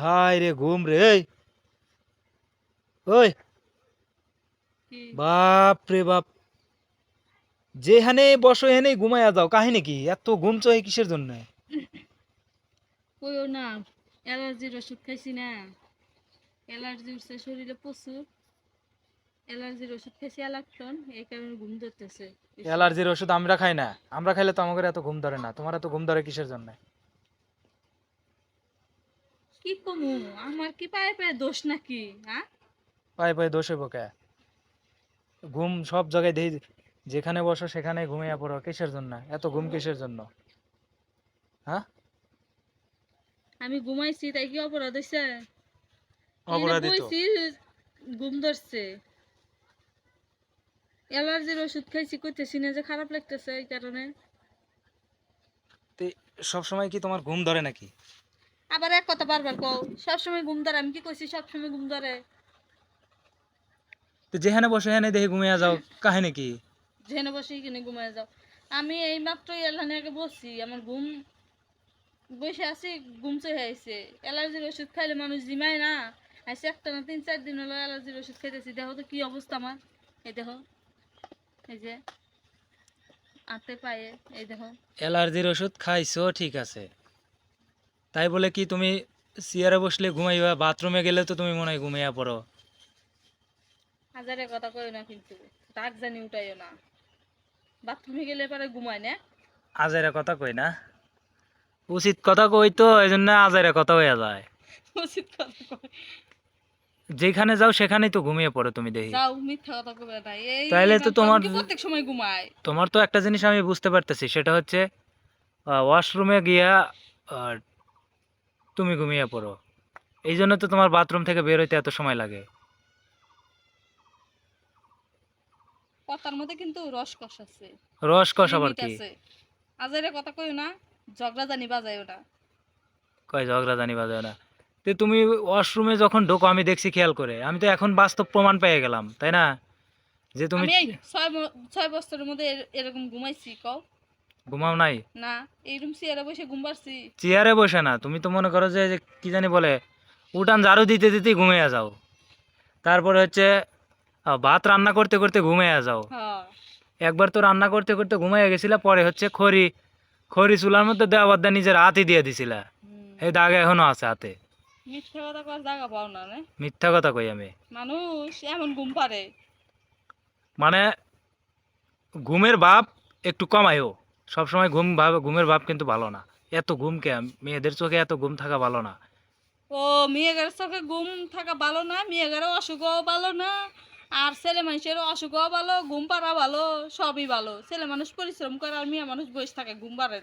হায় রে ঘুম রে ওই। বাপ রে বাপ। যেখানে বসো এখানে ঘুমাইয়া যাও। কাহিনী কি? এত ঘুম চহে কিসের জন্য? কইও না অ্যালার্জির ওষুধ খাইছি না। অ্যালার্জি উঠছে শরীরে প্রচুর। অ্যালার্জির ওষুধ খাইছি অ্যালাক্টন এই কারণে ঘুম ধরতেছে। অ্যালার্জির ওষুধ আমরা খাই না। আমরা খাইলে তো আমাদের এত ঘুম ধরে না। তোমার এত ঘুম ধরে কিসের জন্য? কি কমু? আমার কি পায়ে পায়ে দোষ নাকি হ্যাঁ পায়ে পায়ে দোষ হইব কে? ঘুম সব জায়গায় দেই যেখানে বসো সেখানে ঘুমিয়ে পড়ো কিসের জন্য? এত ঘুম কিসের জন্য? হ্যাঁ? আমি ঘুমাইছি তাই কি অপরাধ হয়েছে অপরাধ তো। ঘুম ধরছে। অ্যালার্জির ওষুধ খাইছি কইতেছি না যে খারাপ লাগতেছে এই কারণে। সব সময় কি তোমার ঘুম ধরে নাকি? আবার এক কথা বারবার কও সবসময় ঘুম ধরে। আমি কি কইছি সবসময় ঘুম ধরে? তো যেখানে বসে এখানে দেখে ঘুমিয়ে যাও। কাহিনী কি? যেখানে বসে এখানে ঘুমায় যাও। আমি এই মাত্র এলানে আগে বসছি আমার ঘুম বসে আছি ঘুম চলে আইছে। অ্যালার্জির ওষুধ খাইলে মানুষ জিমায় না। আইসে একটা না তিন চার দিন হলো অ্যালার্জির ওষুধ খাইতেছি। দেখো তো কি অবস্থা আমার। এই দেখো এই যে আতে পায়ে এই দেখো। অ্যালার্জির ওষুধ খাইছো ঠিক আছে। তাই বলে কি তুমি চেয়ারে বসলে ঘুমাইবা? বাথরুমে গেলে তো তুমি মনে হয় ঘুমাইয়া পড়ো। হাজারে কথা কই না কিন্তু রাগ জানি উঠাইও না। বাথরুমে গেলে পরে ঘুমায় না? আজারে কথা কই না? উচিত কথা কই তো এই জন্য আজারে কথা হয়ে যায়। উচিত কথা কই। যেখানে যাও সেখানেই তো ঘুমিয়ে পড়ো তুমি দেখি। যাও মিথ্যা কথা কবে না। এই তাইলে তো তোমার- প্রত্যেক সময় ঘুমায়। তোমার তো একটা জিনিস আমি বুঝতে পারতেছি সেটা হচ্ছে ওয়াশরুমে গিয়া তুমি ঘুমিয়ে পড়ো। এই জন্য তো তোমার বাথরুম থেকে বের হইতে এত সময় লাগে। কথার মধ্যে কিন্তু রসকস আছে। আবার কি? আজারে কথা কইও না ঝগড়া জানি বাজায় ওটা কয় ঝগড়া জানি বাজে না? তো তুমি ওয়াশরুমে যখন ঢোকো আমি দেখছি খেয়াল করে। আমি তো এখন বাস্তব প্রমাণ পেয়ে গেলাম তাই না? যে তুমি ছয় ছয় বছরের মধ্যে এরকম ঘুমাইছি কও। ঘুমাও নাই? না এই রুম চেয়ারে বসে ঘুম পারছি চেয়ারে বসে না তুমি তো মনে করো যে কি জানি বলে উঠান ঝাড়ু দিতে দিতেই ঘুমিয়ে যাও। তারপরে হচ্ছে ভাত রান্না করতে করতে ঘুমিয়ে যাও। একবার তো রান্না করতে করতে ঘুমিয়ে গেছিলা পরে হচ্ছে খড়ি খড়ি চুলার মধ্যে দেওয়া বাদ নিজের হাতই দিয়ে দিছিলা। এই দাগ এখনও আছে হাতে। মিথ্যা কথা কর জায়গা পাও না মিথ্যা কথা কই আমি? মানুষ এমন ঘুম পারে মানে ঘুমের ভাব একটু কমাইও সবসময় ঘুম ভাব, ঘুমের ভাব কিন্তু ভালো না। এত ঘুম কে? মেয়েদের চোখে এত ঘুম থাকা ভালো না। ও, মেয়েদের চোখে ঘুম থাকা ভালো না মেয়েদের অসুখও ভালো না, আর ছেলে মানুষের অসুখও ভালো, ঘুম পাড়া ভালো, সবই ভালো। ছেলে মানুষ পরিশ্রম করে আর মেয়ে মানুষ বসে থাকে, ঘুম পাড়ে